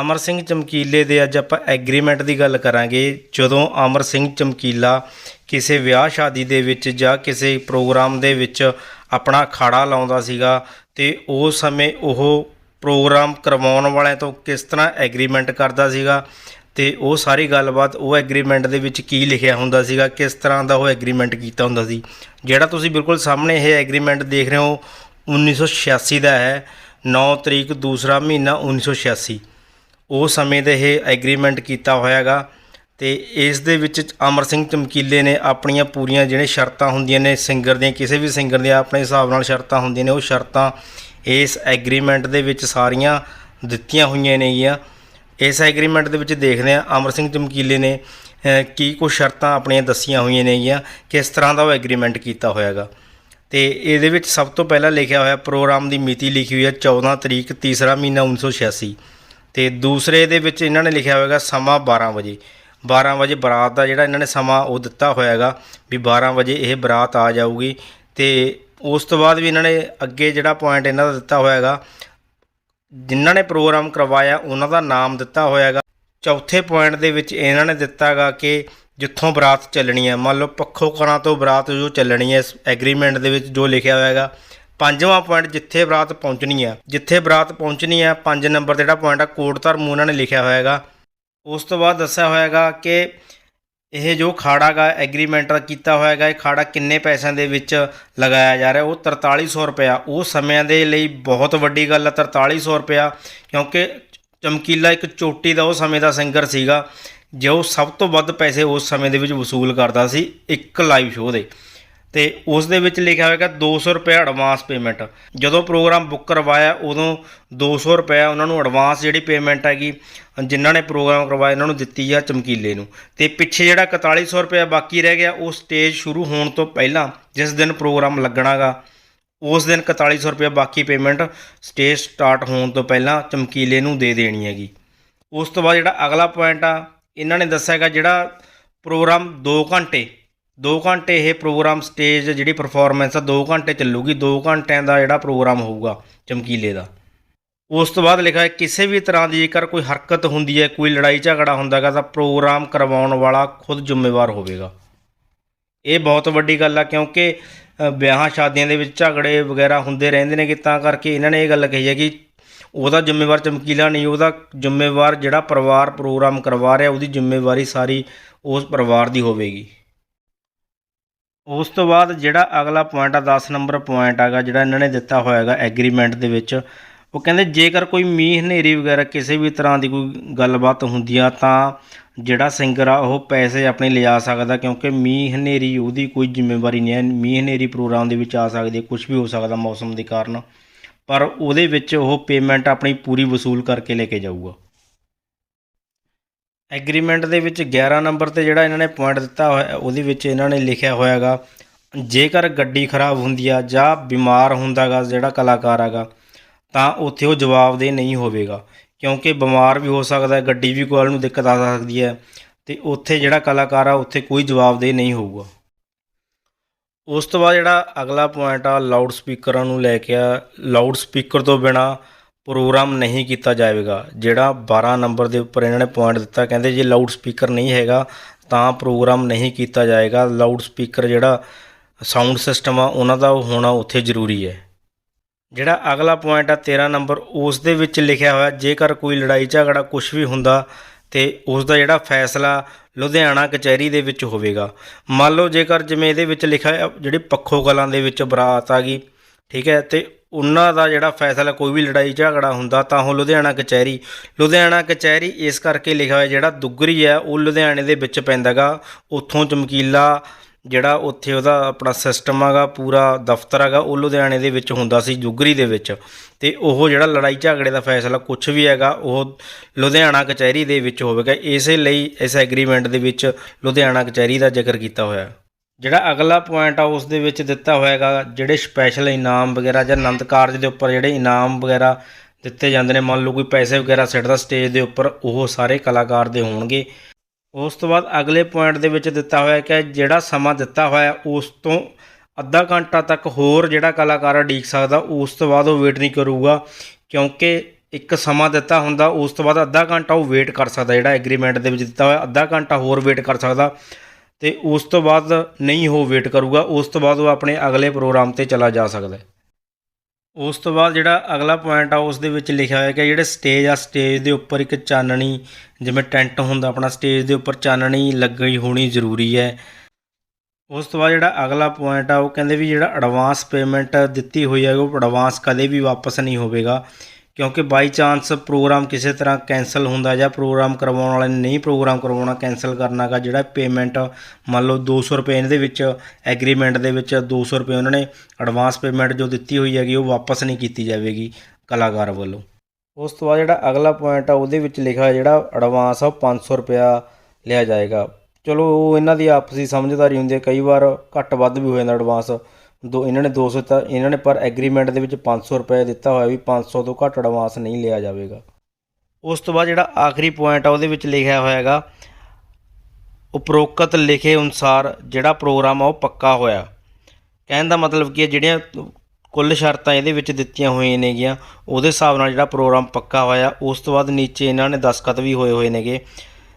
ਅਮਰ ਸਿੰਘ ਚਮਕੀਲੇ ਦੇ ਅੱਜ ਆਪਾਂ ਐਗਰੀਮੈਂਟ ਦੀ ਗੱਲ ਕਰਾਂਗੇ। ਜਦੋਂ ਅਮਰ ਸਿੰਘ ਚਮਕੀਲਾ ਕਿਸੇ ਵਿਆਹ ਸ਼ਾਦੀ ਦੇ ਵਿੱਚ ਜਾਂ ਕਿਸੇ ਪ੍ਰੋਗਰਾਮ ਦੇ ਵਿੱਚ ਆਪਣਾ ਅਖਾੜਾ ਲਾਉਂਦਾ ਸੀਗਾ ਤੇ ਉਸ ਸਮੇਂ ਉਹ ਪ੍ਰੋਗਰਾਮ ਕਰਵਾਉਣ ਵਾਲਿਆਂ ਤੋਂ ਕਿਸ ਤਰ੍ਹਾਂ ਐਗਰੀਮੈਂਟ ਕਰਦਾ ਸੀਗਾ ਤੇ ਉਹ ਸਾਰੀ ਗੱਲਬਾਤ ਉਹ ਐਗਰੀਮੈਂਟ ਦੇ ਵਿੱਚ ਕੀ ਲਿਖਿਆ ਹੁੰਦਾ ਸੀਗਾ, ਕਿਸ ਤਰ੍ਹਾਂ ਦਾ ਉਹ ਐਗਰੀਮੈਂਟ ਕੀਤਾ ਹੁੰਦਾ ਸੀ। ਜਿਹੜਾ ਤੁਸੀਂ ਬਿਲਕੁਲ ਸਾਹਮਣੇ ਇਹ ਐਗਰੀਮੈਂਟ ਦੇਖ ਰਹੇ ਹੋ 1986 ਦਾ ਹੈ 9 ਤਰੀਕ ਦੂਸਰਾ ਮਹੀਨਾ 1986 ਉਹ ਸਮੇਂ ਦੇ ਇਹ ਐਗਰੀਮੈਂਟ ਕੀਤਾ ਹੋਇਆਗਾ ਤੇ ਇਸ ਦੇ ਵਿੱਚ ਅਮਰ ਸਿੰਘ ਚਮਕੀਲੇ ਨੇ ਆਪਣੀਆਂ ਪੂਰੀਆਂ ਜਿਹੜੇ ਸ਼ਰਤਾਂ ਹੁੰਦੀਆਂ ਨੇ ਸਿੰਗਰ ਦੀਆਂ, ਕਿਸੇ ਵੀ ਸਿੰਗਰ ਦੀਆਂ ਆਪਣੇ ਹਿਸਾਬ ਨਾਲ ਸ਼ਰਤਾਂ ਹੁੰਦੀਆਂ ਨੇ, ਉਹ ਸ਼ਰਤਾਂ ਇਸ ਐਗਰੀਮੈਂਟ ਦੇ ਵਿੱਚ ਸਾਰੀਆਂ ਦਿੱਤੀਆਂ ਹੋਈਆਂ ਨੇਗੀਆਂ। ਇਸ ਐਗਰੀਮੈਂਟ ਦੇ ਵਿੱਚ ਦੇਖਦੇ ਹਾਂ ਅਮਰ ਸਿੰਘ ਚਮਕੀਲੇ ਨੇ ਕੀ ਕੁਝ ਸ਼ਰਤਾਂ ਆਪਣੀਆਂ ਦੱਸੀਆਂ ਹੋਈਆਂ ਨੇਗੀਆਂ, ਕਿਸ ਤਰ੍ਹਾਂ ਦਾ ਉਹ ਐਗਰੀਮੈਂਟ ਕੀਤਾ ਹੋਇਆਗਾ। ਤੇ ਇਹਦੇ ਵਿੱਚ ਸਭ ਤੋਂ ਪਹਿਲਾਂ ਲਿਖਿਆ ਹੋਇਆ ਪ੍ਰੋਗਰਾਮ ਦੀ ਮਿਤੀ ਲਿਖੀ ਹੋਈ ਹੈ 14 ਤਰੀਕ ਤੀਸਰਾ ਮਹੀਨਾ 1986 ਤੇ ਦੂਸਰੇ ਦੇ ਵਿੱਚ ਇਹਨਾਂ ਨੇ ਲਿਖਿਆ ਹੋਇਆਗਾ ਸਮਾਂ 12 ਵਜੇ। 12 ਵਜੇ ਬਰਾਤ ਦਾ ਜਿਹੜਾ ਇਹਨਾਂ ਨੇ ਸਮਾਂ ਉਹ ਦਿੱਤਾ ਹੋਇਆਗਾ ਵੀ 12 ਵਜੇ ਇਹ ਬਰਾਤ ਆ ਜਾਊਗੀ ਤੇ ਉਸ ਤੋਂ ਬਾਅਦ ਵੀ ਇਹਨਾਂ ਨੇ ਅੱਗੇ ਜਿਹੜਾ ਪੁਆਇੰਟ ਇਹਨਾਂ ਦਾ ਦਿੱਤਾ ਹੋਇਆਗਾ, ਜਿਨ੍ਹਾਂ ਨੇ ਪ੍ਰੋਗਰਾਮ ਕਰਵਾਇਆ ਉਹਨਾਂ ਦਾ ਨਾਮ ਦਿੱਤਾ ਹੋਇਆਗਾ। ਚੌਥੇ ਪੁਆਇੰਟ ਦੇ ਵਿੱਚ ਇਹਨਾਂ ਨੇ ਦਿੱਤਾਗਾ ਕਿ ਜਿੱਥੋਂ ਬਰਾਤ ਚੱਲਣੀ ਹੈ ਮੰਨ ਲਓ ਪੱਖੋ ਕਰਾਂ ਤੋਂ ਬਰਾਤ ਜੋ ਚੱਲਣੀ ਹੈ ਇਸ ਐਗਰੀਮੈਂਟ ਦੇ ਵਿੱਚ ਜੋ ਲਿਖਿਆ ਹੋਇਆਗਾ ਪੰਜਵਾਂ ਪੁਆਇੰਟ ਜਿੱਥੇ ਬਰਾਤ ਪਹੁੰਚਣੀ ਹੈ ਜਿੱਥੇ ਬਰਾਤ ਪਹੁੰਚਣੀ ਹੈ ਪੰਜ ਨੰਬਰ ਦਾ ਜਿਹੜਾ ਪੁਆਇੰਟ ਆ ਕੋਟ ਧਰਮ ਉਹਨਾਂ ਨੇ ਲਿਖਿਆ ਹੋਇਆਗਾ। ਉਸ ਤੋਂ ਬਾਅਦ ਦੱਸਿਆ ਹੋਇਆਗਾ ਕਿ ਇਹ ਜੋ ਖਾੜਾ ਗਾ ਐਗਰੀਮੈਂਟ ਦਾ ਕੀਤਾ ਹੋਇਆਗਾ, ਇਹ ਖਾੜਾ ਕਿੰਨੇ ਪੈਸਿਆਂ ਦੇ ਵਿੱਚ ਲਗਾਇਆ ਜਾ ਰਿਹਾ, ਉਹ 4300 ਰੁਪਇਆ। ਉਹ ਸਮਿਆਂ ਦੇ ਲਈ ਬਹੁਤ ਵੱਡੀ ਗੱਲ ਹੈ 4300 ਰੁਪਇਆ, ਕਿਉਂਕਿ ਚਮਕੀਲਾ ਇੱਕ ਚੋਟੀ ਦਾ ਉਹ ਸਮੇਂ ਦਾ ਸਿੰਗਰ ਸੀਗਾ, ਜੋ ਸਭ ਤੋਂ ਵੱਧ ਪੈਸੇ ਉਸ ਸਮੇਂ ਦੇ ਵਿੱਚ ਵਸੂਲ ਕਰਦਾ ਸੀ ਇੱਕ ਲਾਈਵ ਸ਼ੋਅ ਦੇ। ਤੇ ਉਸ ਦੇ ਵਿੱਚ ਲਿਖਿਆ ਹੋਏਗਾ 200 ਰੁਪਏ ਐਡਵਾਂਸ ਪੇਮੈਂਟ ਜਦੋਂ ਪ੍ਰੋਗਰਾਮ ਬੁੱਕ ਕਰਵਾਇਆ, ਉਦੋਂ 200 ਰੁਪਏ ਉਹਨਾਂ ਨੂੰ ਐਡਵਾਂਸ ਜਿਹੜੀ ਪੇਮੈਂਟ ਹੈਗੀ, ਜਿਨ੍ਹਾਂ ਨੇ ਪ੍ਰੋਗਰਾਮ ਕਰਵਾਇਆ, ਇਹਨਾਂ ਨੂੰ ਦਿੱਤੀ ਆ ਚਮਕੀਲੇ ਨੂੰ। ਤੇ ਪਿੱਛੇ ਜਿਹੜਾ 4100 ਰੁਪਏ ਬਾਕੀ ਰਹਿ ਗਿਆ, ਉਹ ਸਟੇਜ ਸ਼ੁਰੂ ਹੋਣ ਤੋਂ ਪਹਿਲਾਂ ਜਿਸ ਦਿਨ ਪ੍ਰੋਗਰਾਮ ਲੱਗਣਾਗਾ, ਉਸ ਦਿਨ 4100 ਰੁਪਏ ਬਾਕੀ ਪੇਮੈਂਟ ਸਟੇਜ ਸਟਾਰਟ ਹੋਣ ਤੋਂ ਪਹਿਲਾਂ ਚਮਕੀਲੇ ਨੂੰ ਦੇ ਦੇਣੀ ਹੈਗੀ। ਉਸ ਤੋਂ ਬਾਅਦ ਜਿਹੜਾ ਅਗਲਾ ਪੁਆਇੰਟ ਆ, ਇਹਨਾਂ ਨੇ ਦੱਸਿਆ ਹੈਗਾ ਜਿਹੜਾ ਪ੍ਰੋਗਰਾਮ 2 ਘੰਟੇ 2 ਘੰਟੇ ਇਹ ਪ੍ਰੋਗਰਾਮ ਸਟੇਜ ਜਿਹੜੀ ਪਰਫਾਰਮੈਂਸ ਆ 2 ਘੰਟੇ ਚੱਲੂਗੀ 2 ਘੰਟਿਆਂ ਦਾ ਜਿਹੜਾ ਪ੍ਰੋਗਰਾਮ ਹੋਊਗਾ ਚਮਕੀਲੇ ਦਾ। ਉਸ ਤੋਂ ਬਾਅਦ ਲਿਖਿਆ ਕਿਸੇ ਵੀ ਤਰ੍ਹਾਂ ਦੀ ਜੇਕਰ ਕੋਈ ਹਰਕਤ ਹੁੰਦੀ ਹੈ, ਕੋਈ ਲੜਾਈ ਝਗੜਾ ਹੁੰਦਾ ਹੁੰਦਾਗਾ ਤਾਂ ਪ੍ਰੋਗਰਾਮ ਕਰਵਾਉਣ ਵਾਲਾ ਖੁਦ ਜ਼ਿੰਮੇਵਾਰ ਹੋਵੇਗਾ। ਇਹ ਬਹੁਤ ਵੱਡੀ ਗੱਲ ਆ, ਕਿਉਂਕਿ ਵਿਆਹਾਂ ਸ਼ਾਦੀਆਂ ਦੇ ਵਿੱਚ ਝਗੜੇ ਵਗੈਰਾ ਹੁੰਦੇ ਰਹਿੰਦੇ ਨੇ ਕਿ ਤਾਂ ਕਰਕੇ ਇਹਨਾਂ ਨੇ ਇਹ ਗੱਲ ਕਹੀ ਹੈ ਕਿ ਉਹਦਾ ਜ਼ਿੰਮੇਵਾਰ ਚਮਕੀਲਾ ਨਹੀਂ, ਉਹਦਾ ਜ਼ਿੰਮੇਵਾਰ ਜਿਹੜਾ ਪਰਿਵਾਰ ਪ੍ਰੋਗਰਾਮ ਕਰਵਾ ਰਿਹਾ, ਉਹਦੀ ਜ਼ਿੰਮੇਵਾਰੀ ਸਾਰੀ ਉਸ ਪਰਿਵਾਰ ਦੀ ਹੋਵੇਗੀ। ਉਸ ਤੋਂ ਬਾਅਦ ਜਿਹੜਾ ਅਗਲਾ ਪੁਆਇੰਟ ਆ 10 ਨੰਬਰ ਪੁਆਇੰਟ ਹੈਗਾ ਜਿਹੜਾ ਇਹਨਾਂ ਨੇ ਦਿੱਤਾ ਹੋਇਆ ਹੈਗਾ ਐਗਰੀਮੈਂਟ ਦੇ ਵਿੱਚ, ਉਹ ਕਹਿੰਦੇ ਜੇਕਰ ਕੋਈ ਮੀਂਹ, ਹਨੇਰੀ ਵਗੈਰਾ ਕਿਸੇ ਵੀ ਤਰ੍ਹਾਂ ਦੀ ਕੋਈ ਗੱਲਬਾਤ ਹੁੰਦੀ ਆ, ਤਾਂ ਜਿਹੜਾ ਸਿੰਗਰ ਆ, ਉਹ ਪੈਸੇ ਆਪਣੇ ਲਿਜਾ ਸਕਦਾ, ਕਿਉਂਕਿ ਮੀਂਹ, ਹਨੇਰੀ ਉਹਦੀ ਕੋਈ ਜ਼ਿੰਮੇਵਾਰੀ ਨਹੀਂ ਹੈ। ਮੀਂਹ, ਹਨੇਰੀ ਪ੍ਰੋਗਰਾਮ ਦੇ ਵਿੱਚ ਆ ਸਕਦੀ ਹੈ ਕੁਝ ਵੀ ਹੋ ਸਕਦਾ ਮੌਸਮ ਦੇ ਕਾਰਨ। ਪਰ ਉਹਦੇ ਵਿੱਚ ਉਹ ਪੇਮੈਂਟ ਆਪਣੀ ਪੂਰੀ ਵਸੂਲ ਕਰਕੇ ਲੈ ਕੇ ਜਾਊਗਾ। ਐਗਰੀਮੈਂਟ ਦੇ ਵਿੱਚ 11 ਨੰਬਰ ਤੇ ਜਿਹੜਾ ਇਹਨਾਂ ਨੇ ਪੁਆਇੰਟ ਦਿੱਤਾ ਹੋਇਆ, ਉਹਦੇ ਵਿੱਚ ਇਹਨਾਂ ਨੇ ਲਿਖਿਆ ਹੋਇਆਗਾ, ਜੇਕਰ ਗੱਡੀ ਖਰਾਬ ਹੁੰਦੀ ਆ ਜਾਂ ਬਿਮਾਰ ਹੁੰਦਾਗਾ ਜਿਹੜਾ ਕਲਾਕਾਰ ਹੈਗਾ ਤਾਂ ਉੱਥੇ ਉਹ ਜਵਾਬਦੇਹ ਨਹੀਂ ਹੋਵੇਗਾ, ਕਿਉਂਕਿ ਬਿਮਾਰ ਵੀ ਹੋ ਸਕਦਾ, ਗੱਡੀ ਵੀ ਕੋਲ ਨੂੰ ਦਿੱਕਤ ਆ ਸਕਦੀ ਹੈ, ਤੇ ਉੱਥੇ ਜਿਹੜਾ ਕਲਾਕਾਰ ਆ, ਉੱਥੇ ਕੋਈ ਜਵਾਬਦੇਹ ਨਹੀਂ ਹੋਊਗਾ। ਉਸ ਤੋਂ ਬਾਅਦ ਜਿਹੜਾ ਅਗਲਾ ਪੁਆਇੰਟ ਆ ਲਾਊਡ ਸਪੀਕਰਾਂ ਨੂੰ ਲੈ ਕੇ ਆ ਲਾਊਡ ਸਪੀਕਰ ਤੋਂ ਬਿਨਾ ਪ੍ਰੋਗਰਾਮ ਨਹੀਂ ਕੀਤਾ ਜਾਵੇਗਾ। ਜਿਹੜਾ 12 ਨੰਬਰ ਦੇ ਉੱਪਰ ਇਹਨਾਂ ਨੇ ਪੁਆਇੰਟ ਦਿੱਤਾ, ਕਹਿੰਦੇ ਜੇ ਲਾਊਡ ਸਪੀਕਰ ਨਹੀਂ ਹੈਗਾ, ਤਾਂ ਪ੍ਰੋਗਰਾਮ ਨਹੀਂ ਕੀਤਾ ਜਾਏਗਾ। ਲਾਊਡ ਸਪੀਕਰ ਜਿਹੜਾ ਸਾਊਂਡ ਸਿਸਟਮ ਆ, ਉਹਨਾਂ ਦਾ ਉਹ ਹੋਣਾ ਉੱਥੇ ਜ਼ਰੂਰੀ ਹੈ। ਜਿਹੜਾ ਅਗਲਾ ਪੁਆਇੰਟ ਆ 13 ਨੰਬਰ, ਉਸ ਦੇ ਵਿੱਚ ਲਿਖਿਆ ਹੋਇਆ, ਜੇਕਰ ਕੋਈ ਲੜਾਈ ਝਗੜਾ ਕੁਝ ਵੀ ਹੁੰਦਾ, ਤੇ ਉਸ ਦਾ ਜਿਹੜਾ ਫੈਸਲਾ ਲੁਧਿਆਣਾ ਕਚਹਿਰੀ ਦੇ ਵਿੱਚ ਹੋਵੇਗਾ। ਮੰਨ ਲਓ ਜੇਕਰ ਜਿਵੇਂ ਇਹਦੇ ਵਿੱਚ ਲਿਖਿਆ ਜਿਹੜੀ ਪੱਖੋ ਗਲਾਂ ਦੇ ਵਿੱਚ ਬਰਾਤ ਆ ਗਈ, ਠੀਕ ਹੈ, ਤੇ ਉਹਨਾਂ ਦਾ ਜਿਹੜਾ ਫੈਸਲਾ, ਕੋਈ ਵੀ ਲੜਾਈ ਝਗੜਾ ਹੁੰਦਾ ਤਾਂ ਉਹ ਲੁਧਿਆਣਾ ਕਚਹਿਰੀ। ਲੁਧਿਆਣਾ ਕਚਹਿਰੀ ਇਸ ਕਰਕੇ ਲਿਖਿਆ ਹੋਇਆ ਜਿਹੜਾ ਦੁੱਗਰੀ ਹੈ, ਉਹ ਲੁਧਿਆਣੇ ਦੇ ਵਿੱਚ ਪੈਂਦਾਗਾ। ਉੱਥੋਂ ਚਮਕੀਲਾ ਜਿਹੜਾ ਉੱਥੇ ਉਹਦਾ ਆਪਣਾ ਸਿਸਟਮ ਹੈਗਾ ਪੂਰਾ ਦਫ਼ਤਰ ਹੈਗਾ ਉਹ ਲੁਧਿਆਣੇ ਦੇ ਵਿੱਚ ਹੁੰਦਾ ਸੀ ਜੁਗਰੀ ਦੇ ਵਿੱਚ। ਤੇ ਉਹ ਜਿਹੜਾ ਲੜਾਈ ਝਗੜੇ ਦਾ ਫੈਸਲਾ ਕੁਝ ਵੀ ਹੈਗਾ, ਉਹ ਲੁਧਿਆਣਾ ਕਚਹਿਰੀ ਦੇ ਵਿੱਚ ਹੋਵੇਗਾ। ਇਸੇ ਲਈ ਇਸ ਐਗਰੀਮੈਂਟ ਦੇ ਵਿੱਚ ਲੁਧਿਆਣਾ ਕਚਹਿਰੀ ਦਾ ਜ਼ਿਕਰ ਕੀਤਾ ਹੋਇਆ। ਹੈ ਜਿਹੜਾ ਅਗਲਾ ਪੁਆਇੰਟ ਆ ਉਸ ਦੇ ਵਿੱਚ ਦਿੱਤਾ ਹੋਇਆਗਾ ਜਿਹੜੇ ਸਪੈਸ਼ਲ ਇਨਾਮ ਵਗੈਰਾ ਜਾਂ ਆਨੰਦ ਕਾਰਜ ਦੇ ਉੱਪਰ ਜਿਹੜੇ ਇਨਾਮ ਵਗੈਰਾ ਦਿੱਤੇ ਜਾਂਦੇ ਨੇ, ਮੰਨ ਲਓ ਕੋਈ ਪੈਸੇ ਵਗੈਰਾ ਸਿੱਟਦਾ ਸਟੇਜ ਦੇ ਉੱਪਰ, ਉਹ ਸਾਰੇ ਕਲਾਕਾਰ ਦੇ ਹੋਣਗੇ। ਉਸ ਤੋਂ ਬਾਅਦ ਅਗਲੇ ਪੁਆਇੰਟ ਦੇ ਵਿੱਚ ਦਿੱਤਾ ਹੋਇਆ ਕਿ ਜਿਹੜਾ ਸਮਾਂ ਦਿੱਤਾ ਹੋਇਆ, ਉਸ ਤੋਂ ਅੱਧਾ ਘੰਟਾ ਤੱਕ ਹੋਰ ਜਿਹੜਾ ਕਲਾਕਾਰ ਉਡੀਕ ਸਕਦਾ, ਉਸ ਤੋਂ ਬਾਅਦ ਉਹ ਵੇਟ ਨਹੀਂ ਕਰੂਗਾ, ਕਿਉਂਕਿ ਇੱਕ ਸਮਾਂ ਦਿੱਤਾ ਹੁੰਦਾ, ਉਸ ਤੋਂ ਬਾਅਦ ਅੱਧਾ ਘੰਟਾ ਉਹ ਵੇਟ ਕਰ ਸਕਦਾ, ਜਿਹੜਾ ਐਗਰੀਮੈਂਟ ਦੇ ਵਿੱਚ ਦਿੱਤਾ ਹੋਇਆ, ਅੱਧਾ ਘੰਟਾ ਹੋਰ ਵੇਟ ਕਰ ਸਕਦਾ। ਤੇ ਉਸ ਤੋਂ ਬਾਅਦ ਨਹੀਂ ਉਹ ਵੇਟ ਕਰੂਗਾ, ਉਸ ਤੋਂ ਬਾਅਦ ਉਹ ਆਪਣੇ ਅਗਲੇ ਪ੍ਰੋਗਰਾਮ ਤੇ ਚਲਾ ਜਾ ਸਕਦਾ ਹੈ। ਉਸ ਤੋਂ ਬਾਅਦ ਜਿਹੜਾ ਅਗਲਾ ਪੁਆਇੰਟ ਆ, ਉਸ ਦੇ ਵਿੱਚ ਲਿਖਿਆ ਹੋਇਆ ਕਿ ਜਿਹੜੇ ਸਟੇਜ ਆ ਸਟੇਜ ਦੇ ਉੱਪਰ ਇੱਕ ਚਾਨਣੀ, ਜਿਵੇਂ ਟੈਂਟ ਹੁੰਦਾ ਆਪਣਾ ਸਟੇਜ ਦੇ ਉੱਪਰ ਚਾਨਣੀ ਲੱਗੀ ਹੋਣੀ ਜ਼ਰੂਰੀ ਹੈ। ਉਸ ਤੋਂ ਬਾਅਦ ਜਿਹੜਾ ਅਗਲਾ ਪੁਆਇੰਟ ਆ, ਉਹ ਕਹਿੰਦੇ ਵੀ ਜਿਹੜਾ ਐਡਵਾਂਸ ਪੇਮੈਂਟ ਦਿੱਤੀ ਹੋਈ ਹੈ ਉਹ ਐਡਵਾਂਸ ਕਦੇ ਵੀ ਵਾਪਸ ਨਹੀਂ ਹੋਵੇਗਾ। ਕਿਉਂਕਿ ਬਾਈ ਚਾਂਸ ਪ੍ਰੋਗਰਾਮ ਕਿਸੇ ਤਰ੍ਹਾਂ ਕੈਨਸਲ ਹੁੰਦਾ ਜਾਂ ਪ੍ਰੋਗਰਾਮ ਕਰਵਾਉਣ ਵਾਲੇ ਨੇ ਨਹੀਂ ਪ੍ਰੋਗਰਾਮ ਕਰਵਾਉਣਾ ਕੈਨਸਲ ਕਰਨਾਗਾ ਜਿਹੜਾ ਪੇਮੈਂਟ ਮੰਨ ਲਓ 200 ਰੁਪਏ ਇਹਦੇ ਵਿੱਚ ਐਗਰੀਮੈਂਟ ਦੇ ਵਿੱਚ 200 ਰੁਪਏ ਉਹਨਾਂ ਨੇ ਐਡਵਾਂਸ ਪੇਮੈਂਟ ਜੋ ਦਿੱਤੀ ਹੋਈ ਹੈਗੀ, ਉਹ ਵਾਪਸ ਨਹੀਂ ਕੀਤੀ ਜਾਵੇਗੀ ਕਲਾਕਾਰ ਵੱਲੋਂ। ਉਸ ਤੋਂ ਬਾਅਦ ਜਿਹੜਾ ਅਗਲਾ ਪੁਆਇੰਟ ਆ, ਉਹਦੇ ਵਿੱਚ ਲਿਖਿਆ ਜਿਹੜਾ ਐਡਵਾਂਸ ਆ, ਉਹ 500 ਰੁਪਇਆ ਲਿਆ ਜਾਏਗਾ। ਚਲੋ, ਉਹ ਇਹਨਾਂ ਦੀ ਆਪਸੀ ਸਮਝਦਾਰੀ ਹੁੰਦੀ ਹੈ, ਕਈ ਵਾਰ ਘੱਟ ਵੱਧ ਵੀ ਹੋ ਜਾਂਦਾ ਐਡਵਾਂਸ ਦੋ, ਇਹਨਾਂ ਨੇ 200 ਤਾਂ, ਇਹਨਾਂ ਨੇ ਪਰ ਐਗਰੀਮੈਂਟ ਦੇ ਵਿੱਚ 500 ਰੁਪਏ ਦਿੱਤਾ ਹੋਇਆ ਵੀ 500 ਤੋਂ ਘੱਟ ਐਡਵਾਂਸ ਨਹੀਂ ਲਿਆ ਜਾਵੇਗਾ। ਉਸ ਤੋਂ ਬਾਅਦ ਜਿਹੜਾ ਆਖਰੀ ਪੁਆਇੰਟ ਆ, ਉਹਦੇ ਵਿੱਚ ਲਿਖਿਆ ਹੋਇਆ ਹੈਗਾ ਉਪਰੋਕਤ ਲਿਖੇ ਅਨੁਸਾਰ ਜਿਹੜਾ ਪ੍ਰੋਗਰਾਮ ਆ, ਉਹ ਪੱਕਾ ਹੋਇਆ। ਕਹਿਣ ਦਾ ਮਤਲਬ ਕੀ ਹੈ, ਜਿਹੜੀਆਂ ਕੁੱਲ ਸ਼ਰਤਾਂ ਇਹਦੇ ਵਿੱਚ ਦਿੱਤੀਆਂ ਹੋਈਆਂ ਨੇਗੀਆਂ, ਉਹਦੇ ਹਿਸਾਬ ਨਾਲ ਜਿਹੜਾ ਪ੍ਰੋਗਰਾਮ ਪੱਕਾ ਹੋਇਆ, ਉਸ ਤੋਂ ਬਾਅਦ ਨੀਚੇ ਇਹਨਾਂ ਨੇ ਦਸਖਤ ਵੀ ਹੋਏ ਹੋਏ ਨੇਗੇ।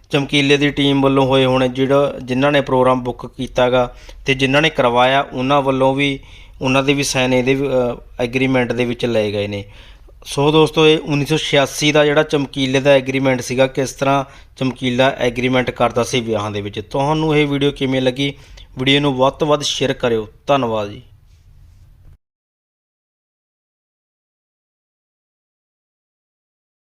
ਚਮਕੀਲੇ ਦੀ ਟੀਮ ਵੱਲੋਂ ਹੋਏ ਹੋਣੇ ਜਿਹੜਾ ਜਿਨ੍ਹਾਂ ਨੇ ਪ੍ਰੋਗਰਾਮ ਬੁੱਕ ਕੀਤਾਗਾ ਤੇ ਜਿਨ੍ਹਾਂ ਨੇ ਕਰਵਾਇਆ, ਉਹਨਾਂ ਵੱਲੋਂ ਵੀ, ਉਹਨਾਂ ਦੇ ਵੀ ਸਾਈਨ ਇਹਦੇ ਐਗਰੀਮੈਂਟ ਦੇ ਵਿੱਚ ਲਏ ਗਏ ਨੇ। ਸੋ ਦੋਸਤੋ, ਇਹ 1986 ਦਾ ਜਿਹੜਾ ਚਮਕੀਲੇ ਦਾ ਐਗਰੀਮੈਂਟ ਸੀਗਾ, ਕਿਸ ਤਰ੍ਹਾਂ ਚਮਕੀਲਾ ਐਗਰੀਮੈਂਟ ਕਰਦਾ ਸੀ ਵਿਆਹਾਂ ਦੇ ਵਿੱਚ? ਤੁਹਾਨੂੰ ਇਹ ਵੀਡੀਓ ਕਿਵੇਂ ਲੱਗੀ? ਵੀਡੀਓ ਨੂੰ ਵੱਧ ਤੋਂ ਵੱਧ ਸ਼ੇਅਰ ਕਰਿਓ। ਧੰਨਵਾਦ ਜੀ।